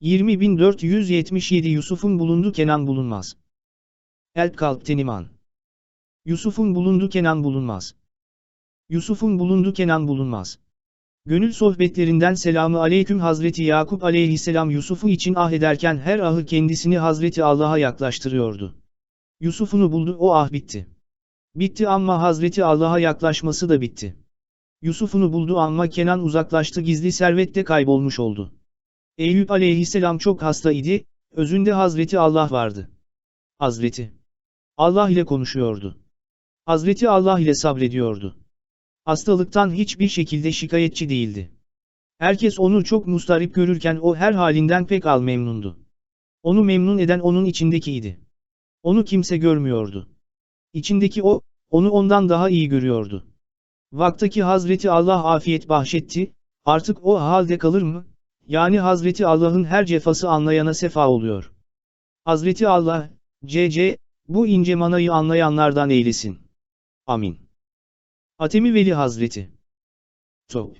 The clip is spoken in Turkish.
20477 Yusuf'un bulundu Kenan bulunmaz. Elp kalp teniman. Yusuf'un bulundu Kenan bulunmaz. Yusuf'un bulundu Kenan bulunmaz. Gönül sohbetlerinden selamı aleyküm Hazreti Yakup aleyhisselam Yusuf'u için ah ederken her ahı kendisini Hazreti Allah'a yaklaştırıyordu. Yusuf'unu buldu o ah bitti. Bitti ama Hazreti Allah'a yaklaşması da bitti. Yusuf'unu buldu ama Kenan uzaklaştı gizli servet de kaybolmuş oldu. Eyüp aleyhisselam çok hasta idi, özünde Hazreti Allah vardı. Hazreti Allah ile konuşuyordu. Hazreti Allah ile sabrediyordu. Hastalıktan hiçbir şekilde şikayetçi değildi. Herkes onu çok mustarip görürken o her halinden pek al memnundu. Onu memnun eden onun içindekiydi. Onu kimse görmüyordu. İçindeki o, onu ondan daha iyi görüyordu. Vaktaki Hazreti Allah afiyet bahşetti, artık o halde kalır mı? Yani Hazreti Allah'ın her cefası anlayana sefa oluyor. Hazreti Allah, C.C., bu ince manayı anlayanlardan eylesin. Amin. Atemi Veli Hazreti. Top.